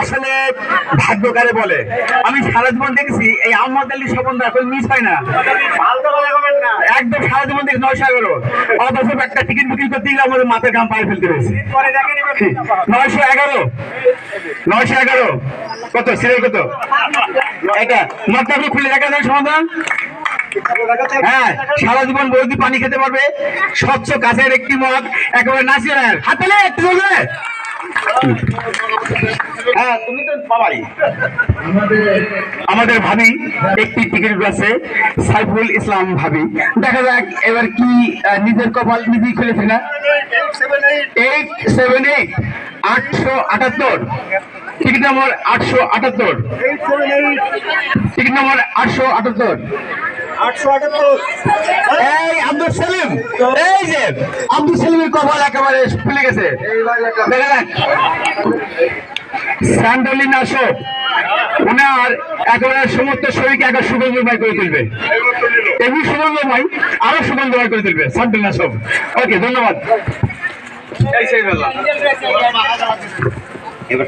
আসলে ভাগ্যকারে বলে। আমি সারা জীবন দেখেছি, এই আহমদ আলী স্বপন এখন মিস হয় না। একদম সারা জীবন দেখি নয়শো এগারো অথচ একটা টিকিট বুকিং করতে গেলে আমাদের মাথার ঘাম পায়ে ফেলতে হয়েছে। নয়শো এগারো। নয়শো এগারো। কত? সিরিয়াল কত? এটা? মাত্র খুলে দেখা যায় সমাধান। হ্যাঁ সারা জীবন বৌদি পানি খেতে পারবে। স্বচ্ছ কাছের একটি মদ একেবারে নাচিয়ে নেয় হাতে একটু চলবে হ্যাঁ আমাদের ভাবি, একটি টিকিট আছে সাইফুল ইসলাম ভাবি। দেখা যাক এবার কি নিজের কপাল নিজেই খুলেছে না? এইট সেভেন এইট আটশো আটাত্তর। টিকিট নম্বর আটশো আটাত্তর। টিকিট নম্বর আটশো আটাত্তর। এই আব্দুল সেলিম, এই যে আব্দুল সেলিমের একেবারে খুলে গেছে। দেখা যাক। ওনার একেবারে সমস্ত শরীরকে একবার সুগন্ধময় করে তুলবে। এমনি সুগন্ধময় আরও সুগন্ধময় করে তুলবে। স্যান্ডলিন আসক ওকে, ধন্যবাদ। এই এবার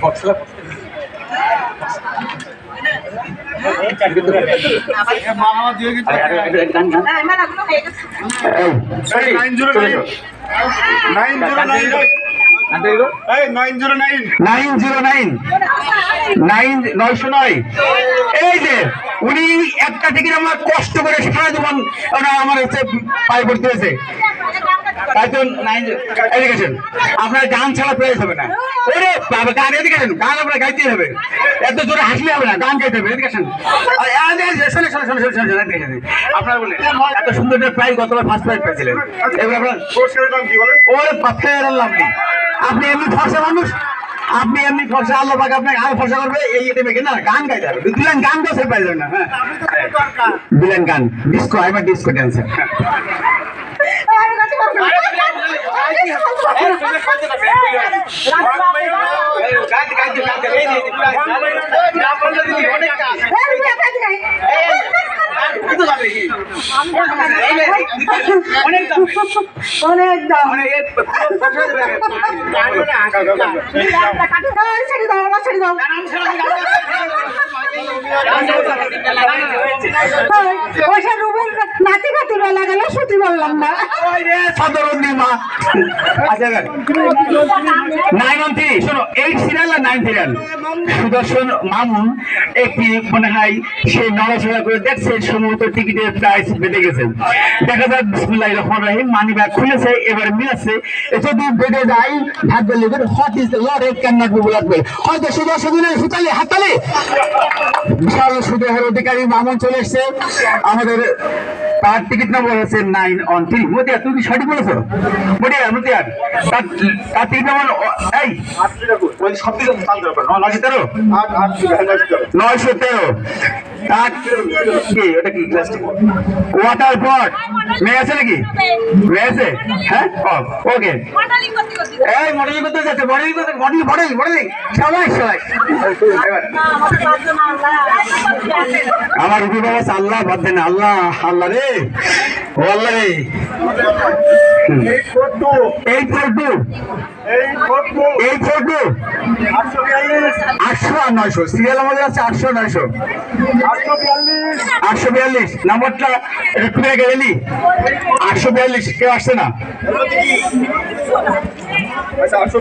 এই যে, উনি একটা টিকিট আমার কষ্ট করে সারা জীবন আমার হচ্ছে পায়ে পড়তে হয়েছে। আপনার গান ছাড়া প্রাইজ হবে না। ওরে বাবা গান এদিকেছেন গান আপনার গাইতেই হবে। এত জোরে হাসলে হবে না গান গাইতে হবে এদিকেছেন শোনে শোনে শোনে শোনে শোনে এদিকেছেন আপনার বলে এত সুন্দর একটা প্রাইজ গতবার ফার্স্ট প্রাইজ পেয়েছিলেন। এবার আপনার পুরস্কারের নাম কি বলেন? ওরে পাথের আল্লাহ আপনি এমনি ফর্সা মানুষ আপনি এমনি ফর্সা আল্লাহ পাকে আপনাকে আরও ফর্সা করবে এই এটা মেকে না গান গাইতে হবে। দিলেন গান তো সে পাই যাবে না হ্যাঁ। দিলেন গান। ডিস্কো এবার ডিস্কো ড্যান্সার অনেক দাম ছেড়ে দাও আমার ছেড়ে দাও পয়সা রুবেল বললাম মা। আচ্ছা নাইন থ্রি, শোনো নাইন সুদর্শন মামুন একটি মনে হয় সে নড়াচড়া করে দেখছে, সম্ভবত টিকিটের প্রাইস বেঁধে গেছে। দেখা যাক বিসমুল্লাহ রহমান রাহিম মানি ব্যাগ খুলেছে, এবার মিলাচ্ছে যদি বেঁধে যায় ভাগ্য লিখবেন হট ইজ ব্লাকমেল হয়তো সুদর্শনের হুতালে হাতালে বিশাল সুদেহের অধিকারী মামুন চলে এসছে। আমাদের তার টিকিট নম্বর হচ্ছে নাইন ওয়ান থ্রি মতিয়া তুমি কি সঠিক বলেছ? মতিয়া মতিয়া। তার তার টিকিট নাম্বার এই সব থেকে নয়শো তেরো। নয়শো তেরো। তার কি ওটা কি ওয়াটার পট মেয়ে আছে নাকি? মেয়ে আছে? হ্যাঁ? ওকে এই মডেলিং করতে যাচ্ছে মডেলিং করতে মডেলিং মডেলিং মডেলিং সবাই সবাই। আমার রুবি বাবা আল্লাহ বাদ দেন আল্লাহ আল্লাহ রে। ও আল্লাহ রে। Eight four two eight four two eight four two eight four two আটশো আটশো আর নয়শো। সিরিয়াল আমাদের আছে আটশো নয়শো। আটশো বিয়াল্লিশ। নাম্বারটা এটা আগে এলি আটশো বিয়াল্লিশ, কেউ আসছে না।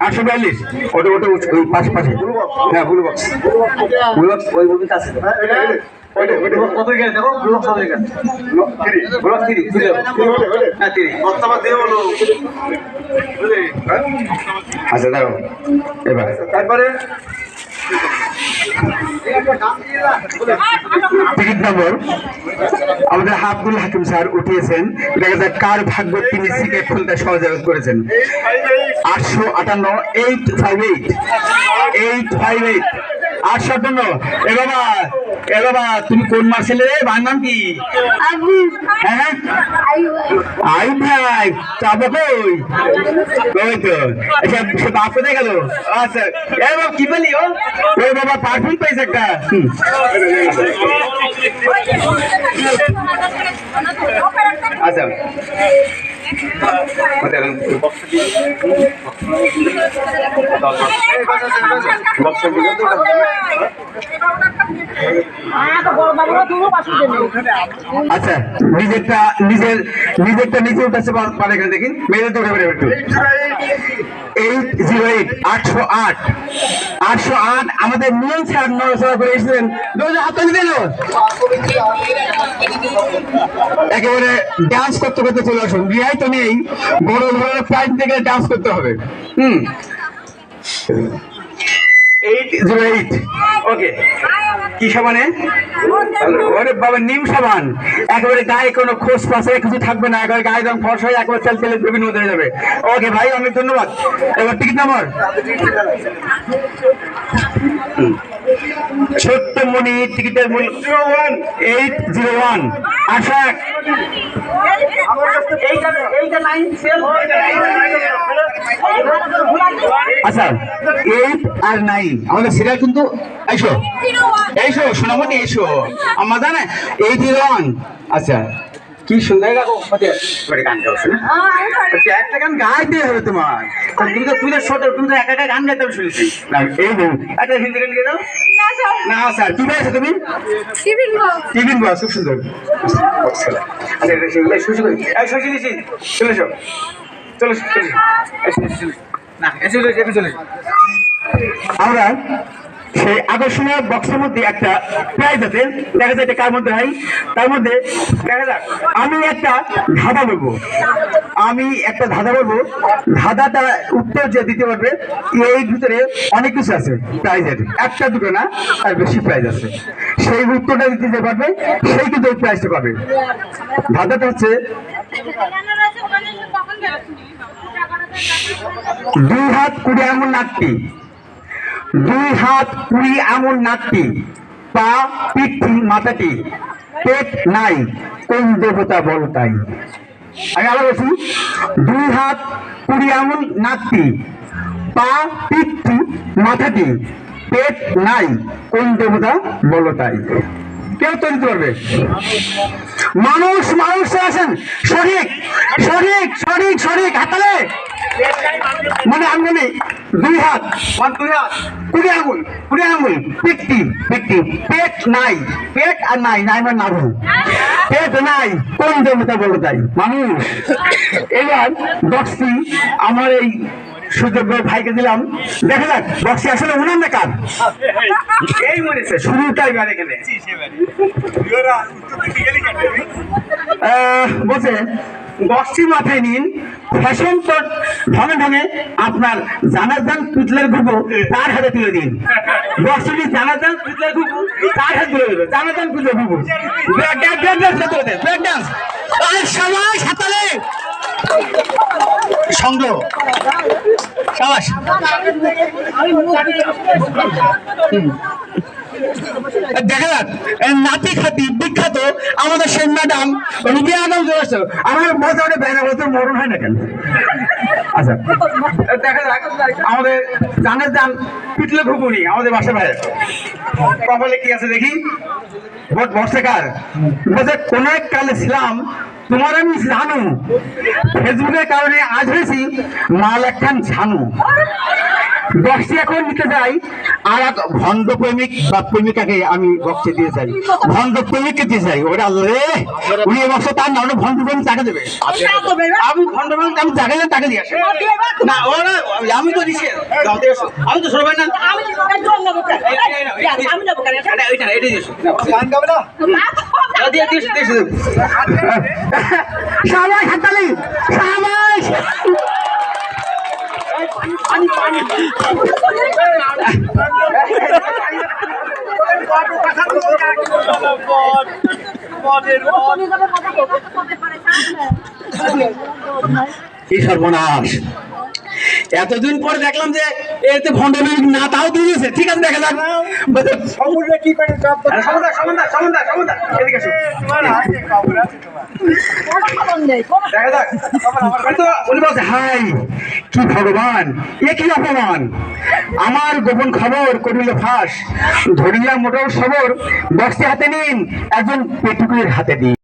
আটশো বিয়াল্লিশ। ওটা ওটা ওই পাশে পাশে। হ্যাঁ ব্লু বক্স ব্লু বক্স ওই মুভিতে আছে। হ্যাঁ? আচ্ছা দেখো এবার। তারপরে নম্বর, আমাদের হাবুল হাকিম স্যার উঠিয়েছেন। দেখা যায় কার ভাগ্য তিনি সিকে খুলতে সহযোগিতা করেছেন। আটশো আটান্ন eight five eight eight five eight আটশো আটান্ন, এ বাবা এ বাবা, তুমি কোন মার্সেলে রে ভাই নাম কি? আই ভাই, চাবো কই? কই তো? আচ্ছা সে বাপ কোথায় গেল আচ্ছা এ বাবা কি বলি ও? ওই বাবা পারফিউম পাইছে একটা। আচ্ছা। আচ্ছা নিজেরটা নিজের নিজেরটা নিজে উঠাচ্ছে পারে এখানে দেখি। মেয়েদের তো উঠে একটু। এইট জিরো এইট, আটশো আট। আটশো আট, আমাদের নিয়ম স্যার নড়াচড়া করে এসেছিলেন। একেবারে ডান্স করতে করতে চলে আসুন। রিহাই তো নেই। বড় ধরনের প্রাইজ থেকে ডান্স করতে হবে। হুম। Eight zero eight. ওকে কি সাবানে ওরে বাবা নিম সাবান একেবারে গায়ে কোনো খোঁজ পাশে কিছু থাকবে না। একেবারে গায়ে রং ফর্স হয়ে একবার তেল তেলে বিভিন্ন হয়ে যাবে। ওকে ভাই অনেক ধন্যবাদ। এবার টিকিট নাম্বার। ছোট্ট মনি টিকিটের মূল্য জিরো ওয়ান এইট আচ্ছা এইট আর নাইন আমাদের সিরিয়াল কিন্তু এসো। এসো সোনামণি এসো। আমার জানে এই জিরো ওয়ান আচ্ছা কি সুন্দর গাবো করে গান গাও শোনা। একটা গান গাইতে হবে তোমার। তুমি তো তুমি তো ছোট তুমি তো একা একা গান গাইতে হবে শুনেছি। না এই বউ একটা হিন্দি গান গেয়ে দাও। না স্যার। কি গাইছো তুমি? টিফিন বস খুব সুন্দর। সুশি দিছি চলে এসো চলে না এসে চলে আমরা সেই আকর্ষণীয় বক্সের মধ্যে একটা প্রাইজ আছে। দেখা যায় এটা কার মধ্যে হয় তার মধ্যে দেখা যাক, আমি একটা ধাঁধা বলব। আমি একটা ধাঁধা বলব। ধাঁধাটা উত্তর যে দিতে পারবে, এই ভিতরে অনেক কিছু আছে প্রাইজের একটা দুটো না, আর বেশি প্রাইজ আছে। সেই উত্তরটা দিতে পারবে, সেই কিন্তু ওই প্রাইজটা পাবে ধাঁধাটা হচ্ছে দুই হাত কুড়ি আঙুল নাকটি। দুই হাত কুড়ি আঙুল নাকটি, পা পিঠি মাথাটি, পেট নাই, কোন দেবতা বল তাই আমি আবার বলছি, দুই হাত কুড়ি আঙুল নাকটি, পা পিঠি মাথাটি পেট নাই। কোন দেবতা? বলো তাই। কেউ তৈরি করবে মানুষ মানুষ আছেন। সঠিক সঠিক সঠিক সঠিক হাতালে। মানে আঙ্গুলে দুই হাত। দুই হাত। কুড়ি আঙ্গুল কুড়ি আঙ্গুল। পেটটি পেটটি। পেট নাই। পেট আর নাই নাই মানে নাভু। পেট নাই। কোন দেবতা বলো তাই? মানুষ। এবার বক্সটি আমার এই সুযোগ্য ভাইকে দিলাম। দেখা যাক বক্সটি আসলে উনার না কার? এই মনেছে শুরুটাই বার আহ, বলছে বক্সটি মাথায় নিন ফ্যাশন তো ঢঙে ঢঙে আপনার জানাজান পুতলের ঘুঘু তার হাতে তুলে দিন। বক্সটি জানাজান পুতলের ঘুঘু তার হাতে তুলে দেবে। জানাজান পুতলের ঘুঘু। ব্রেক ডান্স ব্রেক ডান্স তুলে দেবে ব্রেক ডান্স আর সবাই সাঁতারে। সংগ্রহ। সাবাস। দেখা যাক। নাতি খাতি, বিখ্যাত আমাদের সেই ম্যাডাম রুবি আদম চলে আসছে। আমার মজা ওটা বেড়া বলতে মরণ হয় না কেন? আচ্ছা দেখা যাক। আমাদের জানের জান পিটলে ঘুগুনি আমাদের বাসা ভাই কপালে কি আছে দেখি? ভোট বর্ষাকার বলছে কোন এক কালে ছিলাম তোমার আমি জানু। ফেসবুকের কারণে আজ হয়েছি মাল একখান ছানু। বক্সটি এখন নিতে যাই। আর এক ভণ্ড প্রেমিক বা প্রেমিকাকে আমি বক্সে দিয়ে চাই ভণ্ড প্রেমিককে দিয়ে চাই ওরা রে! উনি বক্স তার না ওটা ভণ্ড প্রেমিক তাকে দেবে আমি ভণ্ড প্রেমিক আমি তাকে দিয়ে আসি। না ওরা আমি তো দিছি। আমি তো সরবাই না। আসো, দিয়ে আসো। সবাই হাততালি সবাই কি সর্বনাশ? এতদিন পরে দেখলাম যে এতে ভণ্ডামিক না তাও দিয়েছে। ঠিক আছে দেখা যাক। সমুদ্রে কি করে এদিকে হাই কি ভগবান এ কি অপমান? আমার গোপন খবর করিল ফাঁস ধরিয়া মোটর সবর বক্সটি হাতে নিন একজন পেটুকুয়ের হাতে দিন।